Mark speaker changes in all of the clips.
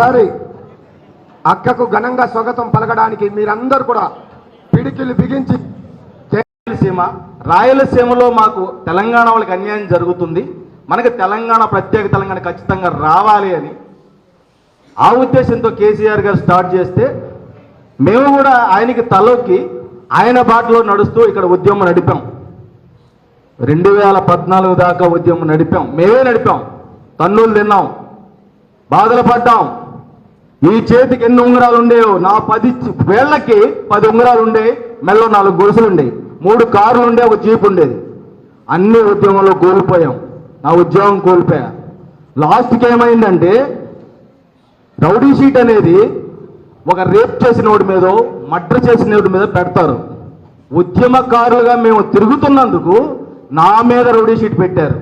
Speaker 1: మరొకసారి అక్కకు ఘనంగా స్వాగతం పలకడానికి మీరందరూ కూడా పిడికిలు బిగించి
Speaker 2: రాయలసీమ రాయలసీమలో మాకు తెలంగాణ వాళ్ళకి అన్యాయం జరుగుతుంది. మనకి తెలంగాణ ప్రత్యేక తెలంగాణ ఖచ్చితంగా రావాలి అని ఆ ఉద్దేశంతో కేసీఆర్ గారు స్టార్ట్ చేస్తే మేము కూడా ఆయనకి తలొక్కి ఆయన బాటలో నడుస్తూ ఇక్కడ ఉద్యమం నడిపాం. రెండు వేల పద్నాలుగు దాకా ఉద్యమం నడిపాం. మేమే నడిపాం. తన్నులు తిన్నాం. బాధలు పడ్డాం. ఈ చేతికి ఎన్ని ఉంగరాలు ఉండేవో నా పది వేళ్ళకి వేళ్ళకి పది ఉంగరాలు ఉండే మెల్లో నాలుగు గొలుసులు ఉండేవి మూడు కార్లు ఉండే ఒక జీప్ ఉండేది. అన్ని ఉద్యమంలో కోల్పోయాం. నా ఉద్యోగం కోల్పోయా. లాస్ట్కి ఏమైందంటే రౌడీ షీట్ అనేది ఒక రేప్ చేసిన వాడి మీద మర్డర్ చేసిన వాడి మీద పెడతారు. ఉద్యమకారులుగా మేము తిరుగుతున్నందుకు నా మీద రౌడీ షీట్ పెట్టారు.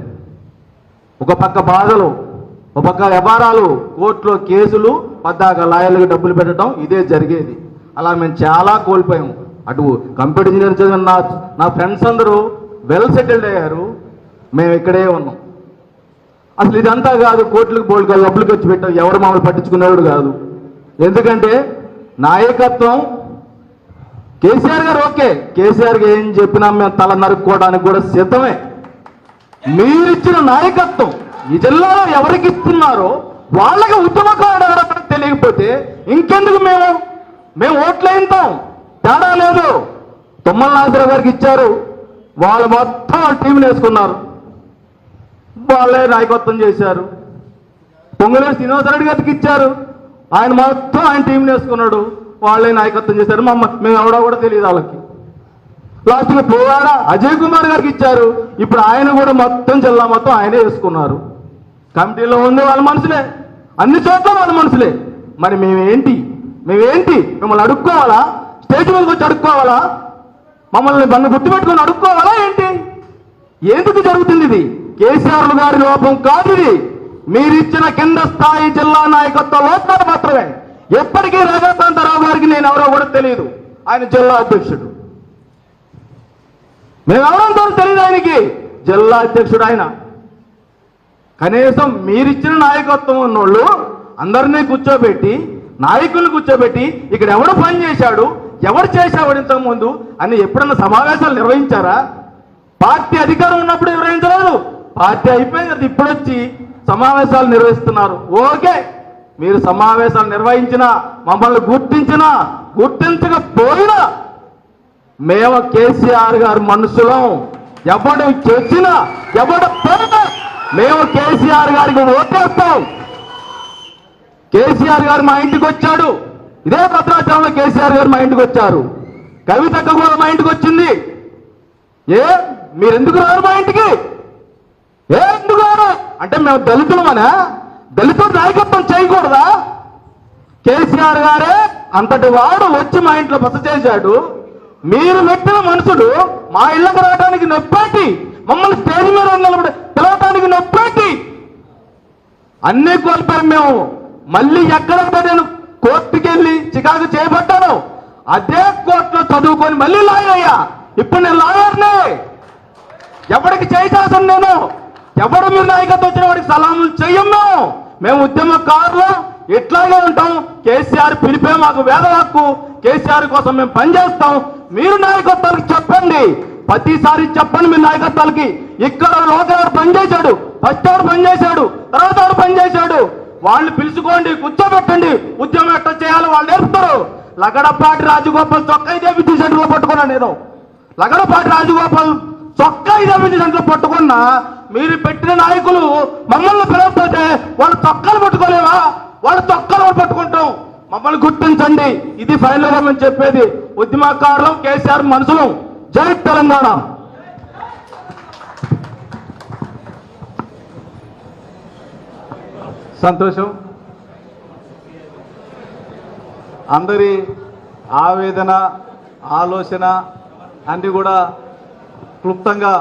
Speaker 2: ఒక పక్క బాధలు ఒక పక్క వ్యవహారాలు కోర్టులో కేసులు పద్దాక లాయర్లకు డబ్బులు పెట్టడం ఇదే జరిగేది. అలా మేము చాలా కోల్పోయాం అటు కంప్యూటర్ ఇంజనీర్ చదివిన నా నా ఫ్రెండ్స్ అందరూ వెల్ సెటిల్డ్ అయ్యారు. మేము ఇక్కడే ఉన్నాం. అసలు ఇదంతా కాదు కోట్లకు బోల్డ్ కాదు డబ్బులు ఖర్చు పెట్టాం ఎవరు మమ్మల్ని పట్టించుకునేవాడు కాదు. ఎందుకంటే నాయకత్వం కేసీఆర్ గారు ఓకే. కేసీఆర్ గారు ఏం చెప్పినా మేము తల నరుక్కోవడానికి కూడా సిద్ధమే. మీరిచ్చిన నాయకత్వం ఈ జిల్లాలో ఎవరికి ఇస్తున్నారో వాళ్ళకి ఉద్యమకారుడు తెలియకపోతే ఇంకెందుకు మేము? మేము ఓట్లు వేయింటాం తేడా లేదు. తుమ్మల నాగరావు గారికి ఇచ్చారు. వాళ్ళు మొత్తం వాళ్ళ టీంలు వేసుకున్నారు. వాళ్ళే నాయకత్వం చేశారు. పొంగులేరు శ్రీనివాసరెడ్డి గారికి ఇచ్చారు. ఆయన మొత్తం ఆయన టీంని వేసుకున్నాడు. వాళ్ళే నాయకత్వం చేశారు. మమ్మ మేము ఎవడో కూడా తెలియదు వాళ్ళకి. లాస్ట్గా పోవాడ అజయ్ కుమార్ గారికి ఇచ్చారు. ఇప్పుడు ఆయన కూడా మొత్తం జిల్లా మొత్తం ఆయనే వేసుకున్నారు. కమిటీలో ఉంది వాళ్ళ మనుషులే. అన్ని చోట్ల వాళ్ళ మనుషులే. మరి మేమేంటి? మేమేంటి? మిమ్మల్ని అడుక్కోవాలా? స్టేజ్ మీదకి వచ్చి అడుక్కోవాలా? మమ్మల్ని మన గుర్తుపెట్టుకొని అడుక్కోవాలా ఏంటి? ఎందుకు జరుగుతుంది ఇది? కేసీఆర్ గారి లోపం కాదు ఇది. మీరిచ్చిన కింద స్థాయి జిల్లా నాయకత్వ లోపాలు మాత్రమే. ఎప్పటికీ రాజాకాంతరావు గారికి నేను ఎవరో కూడా తెలియదు. ఆయన జిల్లా అధ్యక్షుడు. మేమెవరంతో తెలియదు ఆయనకి? జిల్లా అధ్యక్షుడు ఆయన. కనీసం మీరిచ్చిన నాయకత్వం ఉన్నోళ్ళు అందరినీ కూర్చోబెట్టి నాయకుల్ని కూర్చోబెట్టి ఇక్కడ ఎవడు పని చేశాడు ఎవరు చేశాడు ఇంతకు ముందు అని ఎప్పుడన్నా సమావేశాలు నిర్వహించారా? పార్టీ అధికారం ఉన్నప్పుడు నిర్వహించలేదు. పార్టీ అయిపోయింది కదా ఇప్పుడు వచ్చి సమావేశాలు నిర్వహిస్తున్నారు. ఓకే మీరు సమావేశాలు నిర్వహించినా మమ్మల్ని గుర్తించినా గుర్తించకపోయినా మేము కేసీఆర్ గారి మనుషులం. ఎవడు చేసినా ఎవడు పోయినా మేము కేసీఆర్ గారికి ఓటేస్తాం. కేసీఆర్ గారు మా ఇంటికి వచ్చాడు. ఇదే భద్రాచలంలో కేసీఆర్ గారు మా ఇంటికి వచ్చారు. కవితక్క కూడా మా ఇంటికి వచ్చింది. ఏ? మీరెందుకు రారు మా ఇంటికి? ఏ ఎందుకు రారు? అంటే మేము దళితులమనా? దళితులు నాయకత్వం చేయకూడదా? కేసీఆర్ గారే అంతటి వాడు వచ్చి మా ఇంట్లో బస చేశాడు. మీరు పెట్టిన మనుషులు మా ఇళ్ళకు రావడానికి నొప్పేటి? మమ్మల్ని స్టేజ్ మీద నిలబడి పిలవటానికి నొప్పేటి? అన్ని కోల్పోయాం మేము. మళ్ళీ ఎక్కడంతా నేను కోర్టుకి వెళ్ళి చికాకు చేపట్టాను. అదే కోర్టులో చదువుకొని మళ్ళీ లాయర్ అయ్యా. ఇప్పుడు నేను లాయర్నే. ఎవరికి చేశాను నేను? ఎవడు మీరు నాయకత్వం వచ్చిన వాడికి సలాములు చెయ్యము? మేము ఉద్యమకారులు ఇట్లాగే ఉంటాం. కేసీఆర్ పిలిపే మాకు వేద హక్కు కేసీఆర్ కోసం మేము పనిచేస్తాం. మీరు నాయకత్వానికి చెప్పండి. ప్రతిసారి చెప్పండి మీ నాయకత్వాలకి ఇక్కడ లోకల్ పనిచేశాడు? ఫస్ట్ ఎవరు పనిచేశాడు? తర్వాత ఎవరు పనిచేశాడు? వాళ్ళు పిలుచుకోండి కూర్చోబెట్టండి. ఉద్యమం ఎట్లా చేయాలో వాళ్ళు నేర్పుతారు. లగడపాటి రాజగోపాల్ చొక్కా ఇదే విద్యుత్ సెంటర్లో పట్టుకున్నాను నేను. లగడపాటి రాజగోపాల్ చొక్కా ఇదే విద్యుత్ సెంటర్లో పట్టుకున్నా మీరు పెట్టిన నాయకులు మమ్మల్ని పిలవకపోతే వాళ్ళు తొక్కలు పట్టుకోలేవా? వాళ్ళు తొక్కలు పట్టుకుంటాం మమ్మల్ని గుర్తించండి. ఇది ఫైనల్గా మేము చెప్పేది ఉద్యమకారులం కేసీఆర్ మనుషులు. జై తెలంగాణ. సంతోషం. అందరి ఆవేదన ఆలోచన అన్ని కూడా క్లుప్తంగా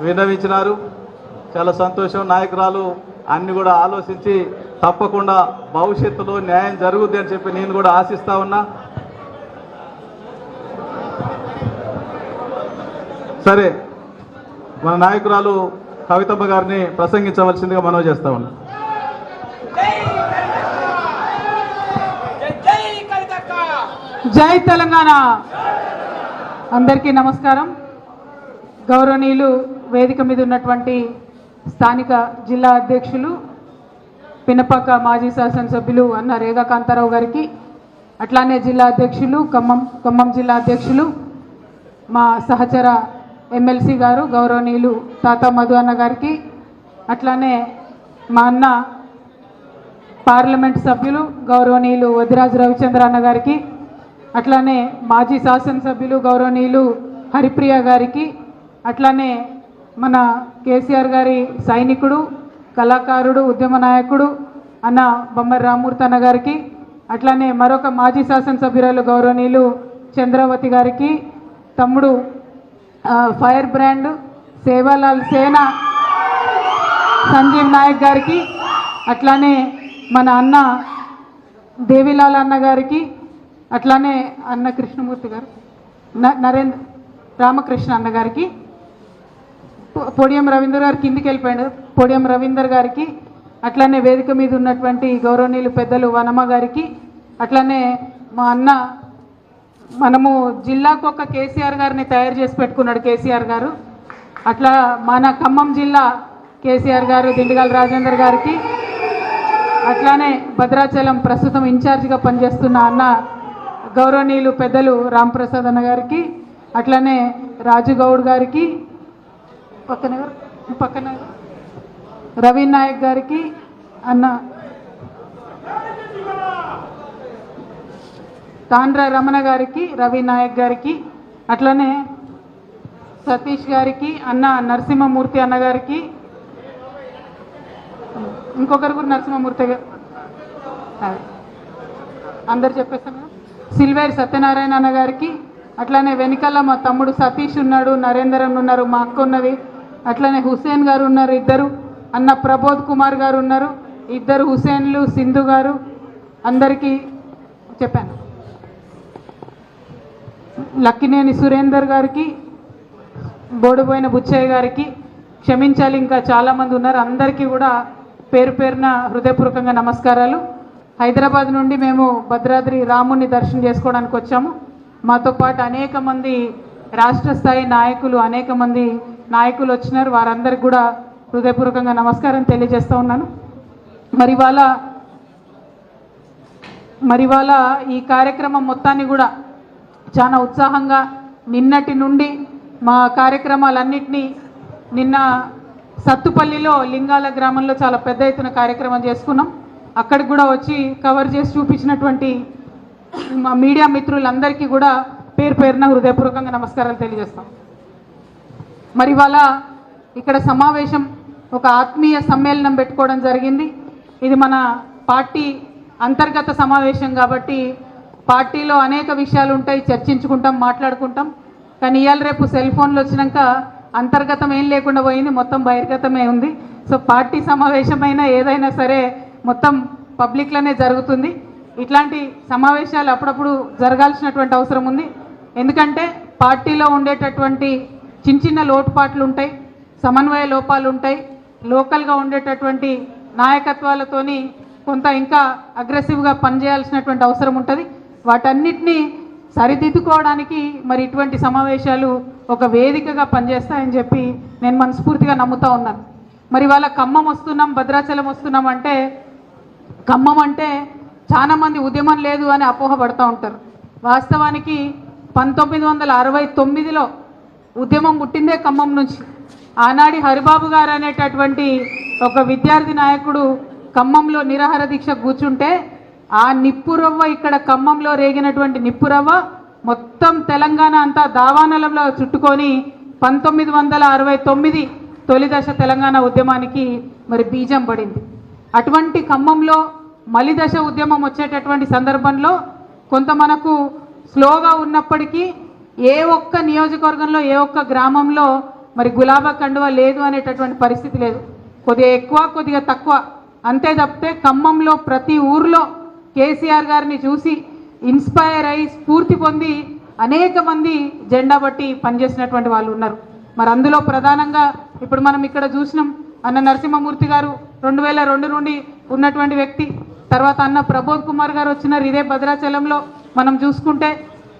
Speaker 2: విన్నవించినారు. చాలా సంతోషం. నాయకురాలు అన్ని కూడా ఆలోచించి తప్పకుండా భవిష్యత్తులో న్యాయం జరుగుద్ది అని చెప్పి నేను కూడా ఆశిస్తా ఉన్నా. సరే మన నాయకురాలు కవితమ్మ గారిని ప్రసంగించవలసిందిగా మనవి చేస్తా ఉన్నాం.
Speaker 3: జై తెలంగాణ. అందరికీ నమస్కారం. గౌరవనీయులు వేదిక మీద ఉన్నటువంటి స్థానిక జిల్లా అధ్యక్షులు పినపాక మాజీ శాసనసభ్యులు అన్న రేగాకాంతారావు గారికి అట్లానే జిల్లా అధ్యక్షులు ఖమ్మం ఖమ్మం జిల్లా అధ్యక్షులు మా సహచర ఎమ్మెల్సీ గారు గౌరవనీయులు తాత మధు అన్న గారికి అట్లానే మా అన్న పార్లమెంట్ సభ్యులు గౌరవనీయులు వదిరాజు రవిచంద్ర అన్న గారికి అట్లానే మాజీ శాసనసభ్యులు గౌరవనీయులు హరిప్రియ గారికి అట్లానే మన కేసీఆర్ గారి సైనికుడు కళాకారుడు ఉద్యమ నాయకుడు అన్న బొమ్మర్ రామూర్తి అన్న గారికి అట్లానే మరొక మాజీ శాసనసభ్యురాలు గౌరవనీయులు చంద్రావతి గారికి తమ్ముడు ఫైర్ బ్రాండ్ సేవాలాల్ సేన సంజీవ్ నాయక్ గారికి అట్లానే మన అన్న దేవిలాల్ అన్న గారికి అట్లానే అన్న కృష్ణమూర్తి గారు నరేంద్ర రామకృష్ణ అన్న గారికి పొడియం రవీందర్ గారు కిందికి వెళ్ళిపోయాడు. పొడియం రవీందర్ గారికి అట్లానే వేదిక మీద ఉన్నటువంటి గౌరవనీయులు పెద్దలు వనమ్మ గారికి అట్లానే మా అన్న మనము జిల్లాకు ఒక కేసీఆర్ గారిని తయారు చేసి పెట్టుకున్నాడు కేసీఆర్ గారు అట్లా మన ఖమ్మం జిల్లా కేసీఆర్ గారు దిండుగల రాజేందర్ గారికి అట్లానే భద్రాచలం ప్రస్తుతం ఇన్ఛార్జిగా పనిచేస్తున్న అన్న గౌరవనీయులు పెద్దలు రాంప్రసాద్ అన్న గారికి అట్లానే రాజుగౌడ్ గారికి పక్కన పక్కన ఎవరు? రవి నాయక్ గారికి అన్న తాండ్ర రమణ గారికి రవి నాయక్ గారికి అట్లనే సతీష్ గారికి అన్న నరసింహమూర్తి అన్నగారికి ఇంకొకరు కూడా నరసింహమూర్తి గారు. అందరు చెప్పేస్తాం సిల్వేర్ సత్యనారాయణ అన్న గారికి అట్లానే వెనకాల మా తమ్ముడు సతీష్ ఉన్నాడు నరేందరన్ ఉన్నారు మా అక్క ఉన్నది అట్లానే హుసేన్ గారు ఉన్నారు ఇద్దరు అన్న ప్రబోధ్ కుమార్ గారు ఉన్నారు ఇద్దరు హుసేన్లు సింధు గారు అందరికీ చెప్పాను. లక్కినేని సురేందర్ గారికి బోడిపోయిన బుచ్చయ్య గారికి క్షమించాలి. ఇంకా చాలామంది ఉన్నారు. అందరికీ కూడా పేరు పేరున హృదయపూర్వకంగా నమస్కారాలు. హైదరాబాద్ నుండి మేము భద్రాద్రి రాముని దర్శనం చేసుకోవడానికి వచ్చాము. మాతో పాటు అనేక మంది రాష్ట్ర స్థాయి నాయకులు అనేక మంది నాయకులు వచ్చినారు. వారందరికి కూడా హృదయపూర్వకంగా నమస్కారం తెలియజేస్తూ ఉన్నాను. మరి వాళ్ళ మరి వాళ్ళ ఈ కార్యక్రమం మొత్తాన్ని కూడా చాలా ఉత్సాహంగా నిన్నటి నుండి మా కార్యక్రమాలన్నింటినీ నిన్న సత్తుపల్లిలో లింగాల గ్రామంలో చాలా పెద్ద ఎత్తున కార్యక్రమం చేసుకున్నాం. అక్కడికి కూడా వచ్చి కవర్ చేసి చూపించినటువంటి మా మీడియా మిత్రులందరికీ కూడా పేరు పేరున హృదయపూర్వకంగా నమస్కారాలు తెలియజేస్తాం. మరి ఇవాళ ఇక్కడ సమావేశం ఒక ఆత్మీయ సమ్మేళనం పెట్టుకోవడం జరిగింది. ఇది మన పార్టీ అంతర్గత సమావేశం కాబట్టి పార్టీలో అనేక విషయాలు ఉంటాయి చర్చించుకుంటాం మాట్లాడుకుంటాం. కానీ ఇవాళ రేపు సెల్ ఫోన్లు వచ్చినాక అంతర్గతం ఏం లేకుండా పోయింది మొత్తం బహిర్గతమే ఉంది. సో పార్టీ సమావేశమైనా ఏదైనా సరే మొత్తం పబ్లిక్లోనే జరుగుతుంది. ఇట్లాంటి సమావేశాలు అప్పుడప్పుడు జరగాల్సినటువంటి అవసరం ఉంది. ఎందుకంటే పార్టీలో ఉండేటటువంటి చిన్న చిన్న లోటుపాట్లు ఉంటాయి సమన్వయ లోపాలు ఉంటాయి లోకల్గా ఉండేటటువంటి నాయకత్వాలతోని కొంత ఇంకా అగ్రెసివ్గా పనిచేయాల్సినటువంటి అవసరం ఉంటుంది. వాటన్నిటినీ సరిదిద్దుకోవడానికి మరి ఇటువంటి సమావేశాలు ఒక వేదికగా పనిచేస్తాయని చెప్పి నేను మనస్ఫూర్తిగా నమ్ముతా ఉన్నాను. మరి వాళ్ళ ఖమ్మం వస్తున్నాం భద్రాచలం వస్తున్నాం అంటే ఖమ్మం అంటే చాలామంది ఉద్యమం లేదు అని అపోహపడుతూ ఉంటారు. వాస్తవానికి పంతొమ్మిది వందల అరవై తొమ్మిదిలో ఉద్యమం పుట్టిందే ఖమ్మం నుంచి. ఆనాడి హరిబాబు గారు అనేటటువంటి ఒక విద్యార్థి నాయకుడు ఖమ్మంలో నిరాహార దీక్ష కూర్చుంటే ఆ నిప్పురవ్వ ఇక్కడ ఖమ్మంలో రేగినటువంటి నిప్పురవ్వ మొత్తం తెలంగాణ అంతా దావానలంలో చుట్టుకొని పంతొమ్మిది వందల అరవై తొమ్మిది తొలి దశ తెలంగాణ ఉద్యమానికి మరి బీజం పడింది. అటువంటి ఖమ్మంలో మలిదశ ఉద్యమం వచ్చేటటువంటి సందర్భంలో కొంత మనకు స్లోగా ఉన్నప్పటికీ ఏ ఒక్క నియోజకవర్గంలో ఏ ఒక్క గ్రామంలో మరి గులాబా కండువ లేదు అనేటటువంటి పరిస్థితి లేదు. కొద్దిగా ఎక్కువ కొద్దిగా తక్కువ. అంతే తప్పితే ఖమ్మంలో ప్రతి ఊర్లో కేసీఆర్ గారిని చూసి ఇన్స్పైర్ అయి స్ఫూర్తి పొంది అనేక మంది జెండా బట్టి పనిచేసినటువంటి వాళ్ళు ఉన్నారు. మరి అందులో ప్రధానంగా ఇప్పుడు మనం ఇక్కడ చూసినాం అన్న నరసింహమూర్తి గారు రెండు వేల రెండు నుండి ఉన్నటువంటి వ్యక్తి తర్వాత అన్న ప్రబోధ్ కుమార్ గారు వచ్చినారు ఇదే భద్రాచలంలో. మనం చూసుకుంటే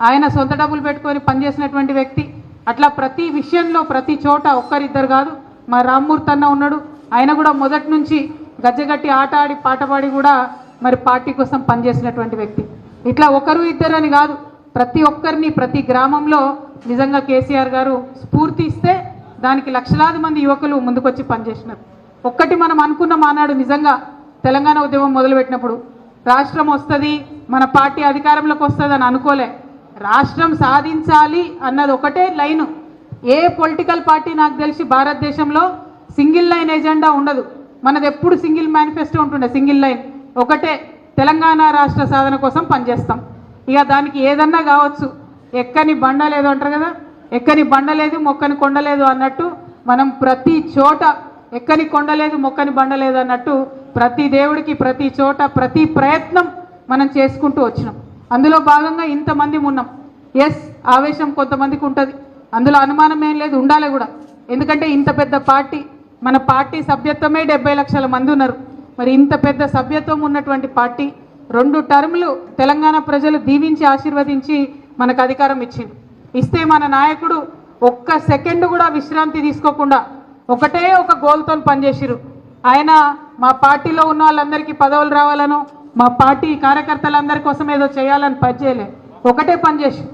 Speaker 3: ఆయన సొంత డబ్బులు పెట్టుకొని పనిచేసినటువంటి వ్యక్తి. అట్లా ప్రతి విషయంలో ప్రతి చోట ఒక్కరిద్దరు కాదు. మా రామ్మూర్తి అన్న ఉన్నాడు. ఆయన కూడా మొదటి నుంచి గజ్జగట్టి ఆట ఆడి పాట పాడి కూడా మరి పార్టీ కోసం పనిచేసినటువంటి వ్యక్తి. ఇట్లా ఒకరు ఇద్దరు అని కాదు ప్రతి ఒక్కరిని ప్రతి గ్రామంలో నిజంగా కేసీఆర్ గారు స్ఫూర్తి ఇస్తే దానికి లక్షలాది మంది యువకులు ముందుకొచ్చి పనిచేసినారు. ఒక్కటి మనం అనుకున్న మానాడు నిజంగా తెలంగాణ ఉద్యమం మొదలుపెట్టినప్పుడు రాష్ట్రం వస్తుంది మన పార్టీ అధికారంలోకి వస్తుంది అని అనుకోలే. రాష్ట్రం సాధించాలి అన్నది ఒకటే లైను. ఏ పొలిటికల్ పార్టీ నాకు తెలిసి భారతదేశంలో సింగిల్ లైన్ ఎజెండా ఉండదు. మనది ఎప్పుడు సింగిల్ మేనిఫెస్టో ఉంటుండే సింగిల్ లైన్. ఒకటే తెలంగాణ రాష్ట్ర సాధన కోసం పనిచేస్తాం. ఇక దానికి ఏదన్నా కావచ్చు ఎక్కని బండ లేదు అంటారు కదా ఎక్కని బండ లేదు మొక్కని కొండ లేదు అన్నట్టు మనం ప్రతి చోట ఎక్కని కొండ లేదు మొక్కని బండ లేదు అన్నట్టు ప్రతి దేవుడికి ప్రతి చోట ప్రతి ప్రయత్నం మనం చేసుకుంటూ వచ్చినాం. అందులో భాగంగా ఇంతమంది ఉన్నాం. ఎస్ ఆవేశం కొంతమందికి ఉంటుంది. అందులో అనుమానం ఏం లేదు ఉండాలి కూడా. ఎందుకంటే ఇంత పెద్ద పార్టీ మన పార్టీ సభ్యత్వమే డెబ్బై లక్షల మంది ఉన్నారు. మరి ఇంత పెద్ద సభ్యత్వం ఉన్నటువంటి పార్టీ రెండు టర్ములు తెలంగాణ ప్రజలు దీవించి ఆశీర్వదించి మనకు అధికారం ఇచ్చింది. ఇస్తే మన నాయకుడు ఒక్క సెకండ్ కూడా విశ్రాంతి తీసుకోకుండా ఒకటే ఒక గోల్తో పనిచేసిరు ఆయన మా పార్టీలో ఉన్న వాళ్ళందరికీ పదవులు రావాలను మా పార్టీ కార్యకర్తలందరి కోసం ఏదో చేయాలని పనిచేయలే ఒకటే పనిచేసి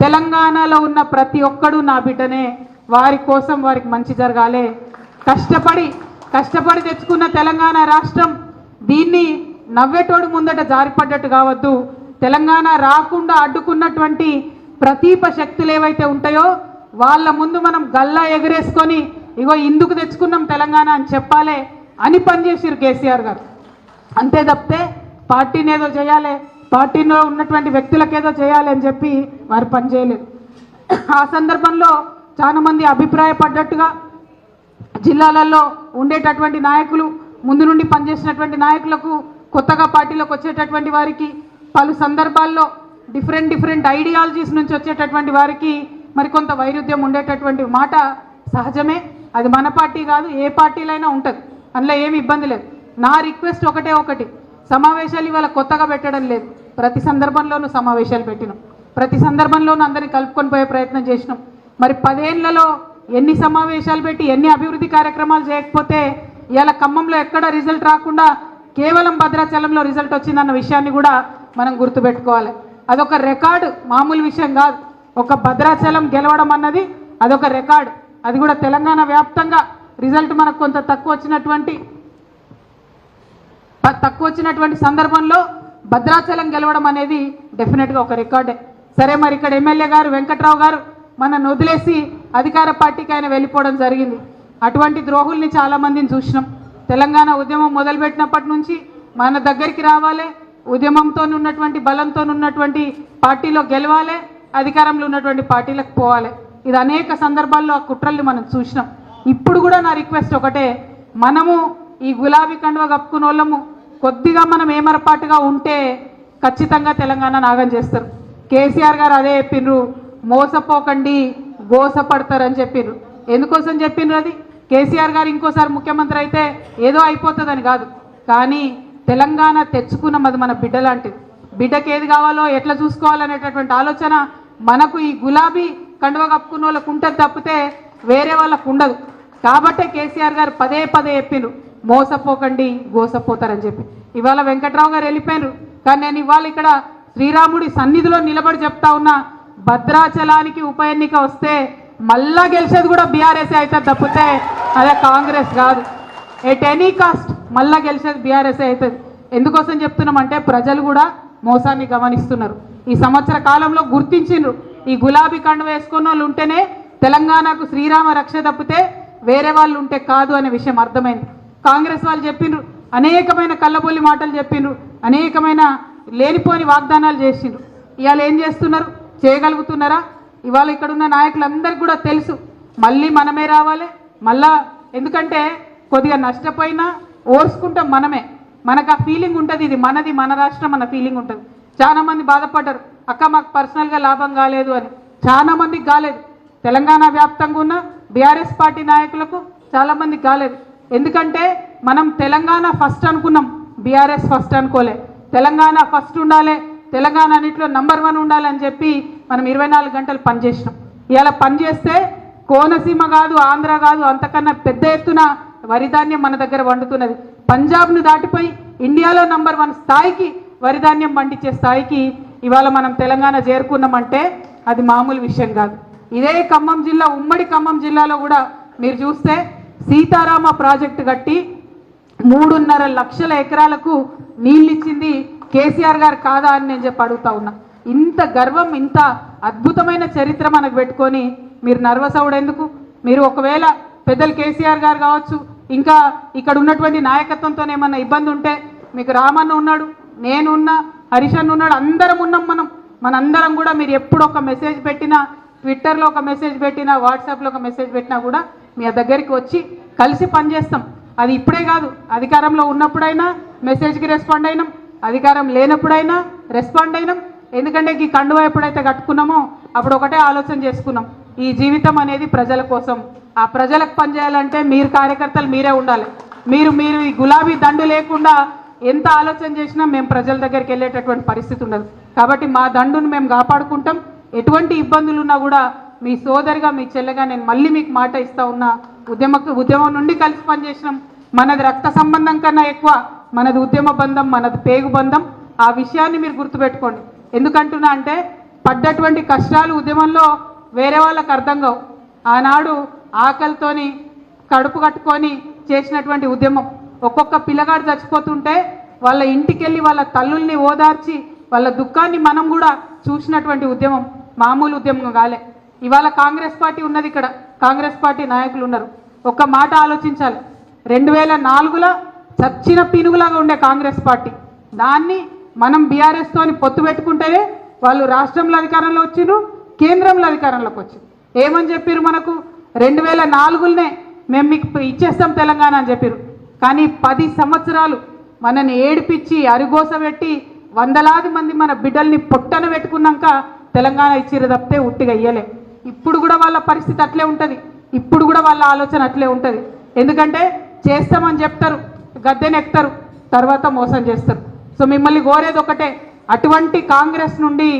Speaker 3: తెలంగాణలో ఉన్న ప్రతి ఒక్కడు నా బిడ్డనే వారి కోసం వారికి మంచి జరగాలి. కష్టపడి కష్టపడి తెచ్చుకున్న తెలంగాణ రాష్ట్రం దీన్ని నవ్వేటోడు ముందట జారిపడ్డట్టు కావద్దు. తెలంగాణ రాకుండా అడ్డుకున్నటువంటి ప్రతీప శక్తులు ఏవైతే ఉంటాయో వాళ్ళ ముందు మనం గల్లా ఎగరేసుకొని ఇగో ఇందుకు తెచ్చుకున్నాం తెలంగాణ అని చెప్పాలే అని పనిచేసారు కేసీఆర్ గారు. అంతే తప్పితే పార్టీని ఏదో చేయాలి పార్టీలో ఉన్నటువంటి వ్యక్తులకు ఏదో చేయాలి అని చెప్పి వారు పనిచేయలేదు. ఆ సందర్భంలో చాలా మంది అభిప్రాయపడ్డట్టుగా జిల్లాలలో ఉండేటటువంటి నాయకులు ముందు నుండి పనిచేసినటువంటి నాయకులకు కొత్తగా పార్టీలోకి వచ్చేటటువంటి వారికి పలు సందర్భాల్లో డిఫరెంట్ డిఫరెంట్ ఐడియాలజీస్ నుంచి వచ్చేటటువంటి వారికి మరి కొంత వైరుధ్యం ఉండేటటువంటి మాట సహజమే. అది మన పార్టీ కాదు ఏ పార్టీలైనా ఉంటుంది. అందులో ఏమి ఇబ్బంది లేదు. నా రిక్వెస్ట్ ఒకటే ఒకటి. సమావేశాలు ఇవాళ కొత్తగా పెట్టడం లేదు. ప్రతి సందర్భంలోనూ సమావేశాలు పెట్టినాం. ప్రతి సందర్భంలోనూ అందరినీ కలుపుకొని పోయే ప్రయత్నం చేసినాం. మరి పదేళ్ళలో ఎన్ని సమావేశాలు పెట్టి ఎన్ని అభివృద్ధి కార్యక్రమాలు చేయకపోతే ఇవాళ ఖమ్మంలో ఎక్కడ రిజల్ట్ రాకుండా కేవలం భద్రాచలంలో రిజల్ట్ వచ్చిందన్న విషయాన్ని కూడా మనం గుర్తుపెట్టుకోవాలి. అదొక రికార్డు మామూలు విషయం కాదు. ఒక భద్రాచలం గెలవడం అన్నది అదొక రికార్డు. అది కూడా తెలంగాణ వ్యాప్తంగా రిజల్ట్ మనకు కొంత తక్కువ వచ్చినటువంటి తక్కువ వచ్చినటువంటి సందర్భంలో భద్రాచలం గెలవడం అనేది డెఫినెట్గా ఒక రికార్డే. సరే మరి ఇక్కడ ఎమ్మెల్యే గారు వెంకట్రావు గారు మన వదిలేసి అధికార పార్టీకి ఆయన వెళ్ళిపోవడం జరిగింది. అటువంటి ద్రోహుల్ని చాలామందిని చూసినాం. తెలంగాణ ఉద్యమం మొదలుపెట్టినప్పటి నుంచి మన దగ్గరికి రావాలి ఉద్యమంతో ఉన్నటువంటి బలంతో ఉన్నటువంటి పార్టీలో గెలవాలి అధికారంలో ఉన్నటువంటి పార్టీలకు పోవాలి. ఇది అనేక సందర్భాల్లో ఆ కుట్రల్ని మనం చూసినాం. ఇప్పుడు కూడా నా రిక్వెస్ట్ ఒకటే మనము ఈ గులాబీ కండువ కప్పుకున్న వాళ్ళము కొద్దిగా మనం ఏమరపాటుగా ఉంటే ఖచ్చితంగా తెలంగాణ నాగం చేస్తారు. కేసీఆర్ గారు అదే చెప్పిండ్రు మోసపోకండి గోసపడతారని చెప్పిండ్రు ఎందుకోసం చెప్పిండ్రు అది? కేసీఆర్ గారు ఇంకోసారి ముఖ్యమంత్రి అయితే ఏదో అయిపోతుందని కాదు. కానీ తెలంగాణ తెచ్చుకున్నాం అది మన బిడ్డ లాంటిది. బిడ్డకి ఏది కావాలో ఎట్లా చూసుకోవాలనేటటువంటి ఆలోచన మనకు ఈ గులాబీ కండువ కప్పుకున్న వాళ్ళకు ఉంటుంది తప్పితే వేరే వాళ్ళకు ఉండదు. కాబట్టే కేసీఆర్ గారు పదే పదే చెప్పిండ్రు మోసపోకండి గోసపోతారని చెప్పి. ఇవాళ వెంకట్రావు గారు వెళ్ళిపోయినారు కానీ నేను ఇవాళ ఇక్కడ శ్రీరాముడి సన్నిధిలో నిలబడి చెప్తా ఉన్నా భద్రాచలానికి ఉప ఎన్నిక వస్తే మళ్ళా గెలిచేది కూడా బీఆర్ఎస్ అవుతుంది తప్పితే అదే కాంగ్రెస్ కాదు. ఎట్ ఎనీ కాస్ట్ మళ్ళా గెలిచేది బీఆర్ఎస్ అవుతుంది ఎందుకోసం చెప్తున్నామంటే ప్రజలు కూడా మోసాన్ని గమనిస్తున్నారు. ఈ సంవత్సర కాలంలో గుర్తించిండ్రు. ఈ గులాబీ కండ వేసుకున్న వాళ్ళు ఉంటేనే తెలంగాణకు శ్రీరామ రక్ష తప్పితే వేరే వాళ్ళు ఉంటే కాదు అనే విషయం అర్థమైంది. కాంగ్రెస్ వాళ్ళు చెప్పిండ్రు అనేకమైన కళ్ళబొల్లి మాటలు చెప్పిండ్రు అనేకమైన లేనిపోని వాగ్దానాలు చేసిండ్రు. ఇవాళ ఏం చేస్తున్నారు? చేయగలుగుతున్నారా? ఇవాళ ఇక్కడ ఉన్న నాయకులందరికీ కూడా తెలుసు. మళ్ళీ మనమే రావాలి. మళ్ళా ఎందుకంటే కొద్దిగా నష్టపోయినా ఓర్చుకుంటాం మనమే. మనకు ఆ ఫీలింగ్ ఉంటుంది ఇది. మనది మన రాష్ట్రం అన్న ఫీలింగ్ ఉంటుంది. చాలామంది బాధపడ్డారు. అక్క మాకు పర్సనల్గా లాభం కాలేదు అని. చాలామందికి కాలేదు. తెలంగాణ వ్యాప్తంగా ఉన్న బీఆర్ఎస్ పార్టీ నాయకులకు చాలామందికి కాలేదు. ఎందుకంటే మనం తెలంగాణ ఫస్ట్ అనుకున్నాం. బీఆర్ఎస్ ఫస్ట్ అనుకోలే. తెలంగాణ ఫస్ట్ ఉండాలి. తెలంగాణ అన్నింటిలో నంబర్ వన్ ఉండాలని చెప్పి మనం ఇరవై నాలుగు గంటలు పనిచేసినాం. ఇలా పనిచేస్తే కోనసీమ కాదు ఆంధ్ర కాదు అంతకన్నా పెద్ద ఎత్తున వరిధాన్యం మన దగ్గర వండుతున్నది. పంజాబ్ను దాటిపోయి ఇండియాలో నంబర్ వన్ స్థాయికి వరిధాన్యం పండించే స్థాయికి ఇవాళ మనం తెలంగాణ చేరుకున్నామంటే అది మామూలు విషయం కాదు. ఇదే ఖమ్మం జిల్లా ఉమ్మడి ఖమ్మం జిల్లాలో కూడా మీరు చూస్తే సీతారామ ప్రాజెక్టు కట్టి మూడున్నర లక్షల ఎకరాలకు నీళ్ళు ఇచ్చింది కేసీఆర్ గారు కాదా అని నేను చెప్పి అడుగుతా ఉన్నా. ఇంత గర్వం ఇంత అద్భుతమైన చరిత్ర మనకు పెట్టుకొని మీరు నర్వస్ అవడెందుకు మీరు ఒకవేళ పెద్దలు కేసీఆర్ గారు కావచ్చు ఇంకా ఇక్కడ ఉన్నటువంటి నాయకత్వంతో ఏమన్నా ఇబ్బంది ఉంటే మీకు రామన్న ఉన్నాడు నేను ఉన్నా హరీష్ ఉన్నాడు అందరం ఉన్నాం మనం. మనందరం కూడా మీరు ఎప్పుడు ఒక మెసేజ్ పెట్టినా ట్విట్టర్లో ఒక మెసేజ్ పెట్టినా వాట్సాప్లో ఒక మెసేజ్ పెట్టినా కూడా మీ దగ్గరికి వచ్చి కలిసి పనిచేస్తాం. అది ఇప్పుడే కాదు అధికారంలో ఉన్నప్పుడైనా మెసేజ్కి రెస్పాండ్ అయినాం. అధికారం లేనప్పుడైనా రెస్పాండ్ అయినాం ఎందుకంటే ఈ కండువా ఎప్పుడైతే కట్టుకున్నామో అప్పుడు ఒకటే ఆలోచన చేసుకున్నాం. ఈ జీవితం అనేది ప్రజల కోసం. ఆ ప్రజలకు పనిచేయాలంటే మీరు కార్యకర్తలు మీరే ఉండాలి. మీరు మీరు ఈ గులాబీ దండు లేకుండా ఎంత ఆలోచన చేసినా మేము ప్రజల దగ్గరికి వెళ్ళేటటువంటి పరిస్థితి ఉండదు. కాబట్టి మా దండును మేము కాపాడుకుంటాం. ఎటువంటి ఇబ్బందులు ఉన్నా కూడా మీ సోదరిగా మీ చెల్లెగా నేను మళ్ళీ మీకు మాట ఇస్తా ఉన్నా. ఉద్యమ ఉద్యమం నుండి కలిసి పనిచేసినాం. మనది రక్త సంబంధం కన్నా ఎక్కువ. మనది ఉద్యమ బంధం మనది పేగు బంధం. ఆ విషయాన్ని మీరు గుర్తుపెట్టుకోండి. ఎందుకంటున్నా అంటే పడ్డటువంటి కష్టాలు ఉద్యమంలో వేరే వాళ్ళకు అర్థం కావు. ఆనాడు ఆకలితోని కడుపు కట్టుకొని చేసినటువంటి ఉద్యమం. ఒక్కొక్క పిల్లగాడు చచ్చిపోతుంటే వాళ్ళ ఇంటికి వెళ్ళి వాళ్ళ తల్లుల్ని ఓదార్చి వాళ్ళ దుఃఖాన్ని మనం కూడా చూసినటువంటి ఉద్యమం మామూలు ఉద్యమం కాలే. ఇవాళ కాంగ్రెస్ పార్టీ ఉన్నది ఇక్కడ. కాంగ్రెస్ పార్టీ నాయకులు ఉన్నారు. ఒక్క మాట ఆలోచించాలి. రెండు వేల నాలుగులో చచ్చిన పినుగులాగా ఉండే కాంగ్రెస్ పార్టీ. దాన్ని మనం బీఆర్ఎస్తో పొత్తు పెట్టుకుంటేనే వాళ్ళు రాష్ట్రంలో అధికారంలో వచ్చిండ్రు కేంద్రంలో అధికారంలోకి వచ్చి ఏమని చెప్పారు మనకు? రెండు వేల నాలుగులనే మేము మీకు ఇచ్చేస్తాం తెలంగాణ అని చెప్పారు కానీ పది సంవత్సరాలు మనని ఏడిపించి అరిగోస పెట్టి వందలాది మంది మన బిడ్డల్ని పొట్టన పెట్టుకున్నాక తెలంగాణ ఇచ్చిరు తప్పితే ఉట్టిగా ఇయ్యలే. ఇప్పుడు కూడా వాళ్ళ పరిస్థితి అట్లే ఉంటుంది. ఇప్పుడు కూడా వాళ్ళ ఆలోచన అట్లే ఉంటుంది. ఎందుకంటే చేస్తామని చెప్తారు. గద్దెనెక్తారు తర్వాత మోసం చేస్తారు సో మిమ్మల్ని కోరేది ఒకటే అటువంటి కాంగ్రెస్ నుండి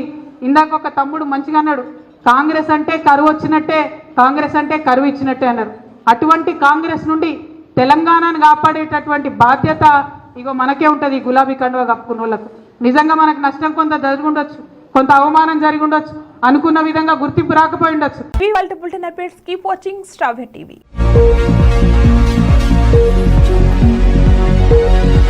Speaker 3: ఇందాక ఒక తమ్ముడు మంచిగా అన్నాడు కాంగ్రెస్ అంటే కరువు వచ్చినట్టే కాంగ్రెస్ అంటే కరువు ఇచ్చినట్టే అన్నారు అటువంటి కాంగ్రెస్ నుండి తెలంగాణను కాపాడేటటువంటి బాధ్యత ఇగో మనకే ఉంటుంది ఈ గులాబీ కండువా కప్పుకున్న వాళ్ళకు నిజంగా మనకు నష్టం కొంత జరుగుండొచ్చు కొంత అవమానం జరిగి ఉండొచ్చు అనుకున్న విధంగా గుర్తింపు రాకపోయి ఉండొచ్చు
Speaker 4: We multiple updates. Keep. Thank you.